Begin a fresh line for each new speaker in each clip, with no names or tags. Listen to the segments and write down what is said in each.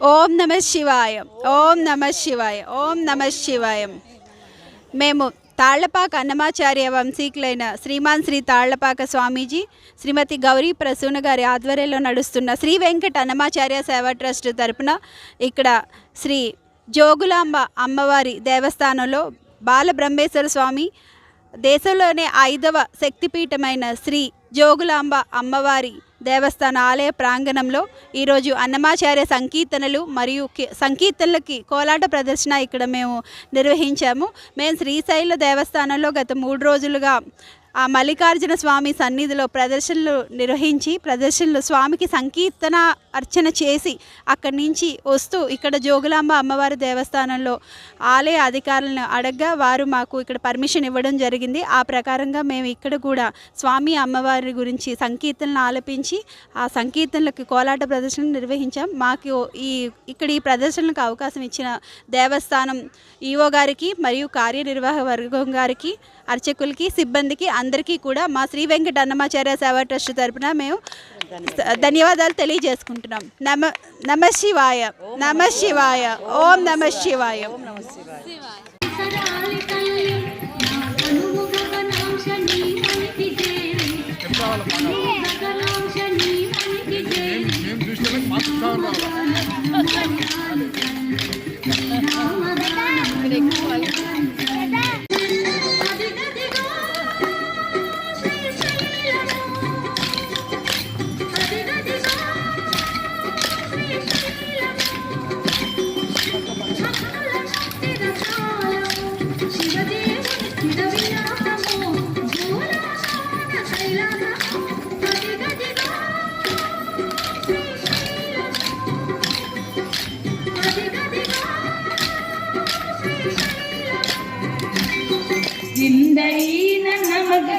ఓం నమ శివాయ ఓం నమ శివాయ ఓం నమ శివాయ. మేము తాళ్ళపాక అన్నమాచార్య వంశీకులైన శ్రీమాన్ శ్రీ తాళ్ళపాక స్వామీజీ శ్రీమతి గౌరీ ప్రసూన గారి ఆధ్వర్యంలో నడుస్తున్న శ్రీ వెంకట అన్నమాచార్య సేవా ట్రస్ట్ తరపున ఇక్కడ శ్రీ జోగులాంబ అమ్మవారి దేవస్థానంలో బాలబ్రహ్మేశ్వర స్వామి దేశంలోనే ఐదవ శక్తిపీఠమైన శ్రీ జోగులాంబ అమ్మవారి దేవస్థాన ఆలయ ప్రాంగణంలో ఈరోజు అన్నమాచార్య సంకీర్తనలు మరియు సంకీర్తనలకి కోలాట ప్రదర్శన ఇక్కడ మేము నిర్వహించాము. మేము శ్రీశైల దేవస్థానంలో గత మూడు రోజులుగా ఆ మల్లికార్జున స్వామి సన్నిధిలో ప్రదర్శనలు నిర్వహించి ప్రదర్శనలు స్వామికి సంకీర్తన అర్చన చేసి అక్కడి నుంచి వస్తూ ఇక్కడ జోగులాంబ అమ్మవారి దేవస్థానంలో ఆలయ అధికారులను అడగ్గా వారు మాకు ఇక్కడ పర్మిషన్ ఇవ్వడం జరిగింది. ఆ ప్రకారంగా మేము ఇక్కడ కూడా స్వామి అమ్మవారి గురించి సంకీర్తనలు ఆలపించి ఆ సంకీర్తనలకు కోలాట ప్రదర్శన నిర్వహించాం. మాకు ఈ ఇక్కడ ఈ ప్రదర్శనలకు అవకాశం ఇచ్చిన దేవస్థానం ఈఓ గారికి మరియు కార్యనిర్వాహక వర్గం గారికి అర్చకులకి సిబ్బందికి అందరికీ కూడా మా శ్రీ వెంకట అన్నమాచార్య సేవా ట్రస్ట్ తరపున మేము ధన్యవాదాలు తెలియజేసుకుంటున్నాం. నమ నమ శివాయ నమ శివాయ ఓం నమ శివాయ.
సరాలి శైలము అదిగదిగో శ్రీశైలము అదిగదిగో
జిందైన నమగ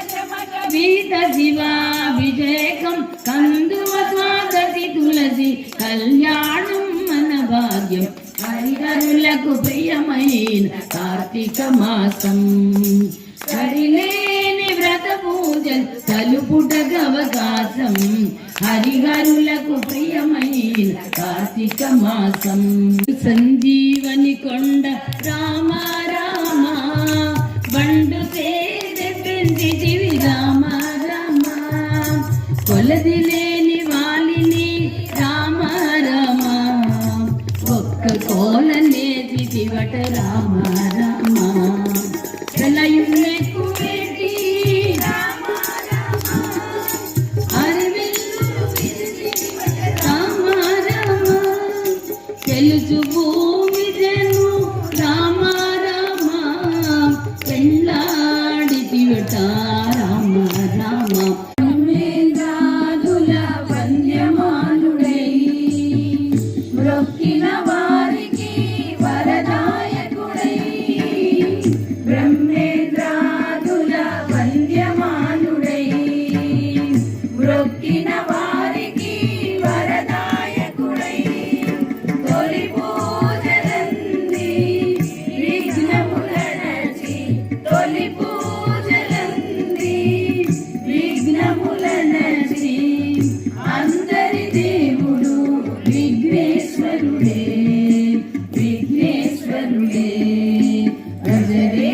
వీత శివాభిషేకం కందువ స్వాగతి తులసి కళ్యాణం మన భాగ్యం హరిహరులకు ప్రియమైన కార్తీక మాసం సరిలేని వ్రత పూజలు తలుపుటగవకాశం హరిహరులకు ప్రియమైన కార్తీక మాసం. సంజీవని కొండ రామ రామ బండు సేద పెంచితివి రామ రామ. కొలది లేని వాలిని రామ రామ. ఒక్క కోల నేతివట రామ రామ. Anjali.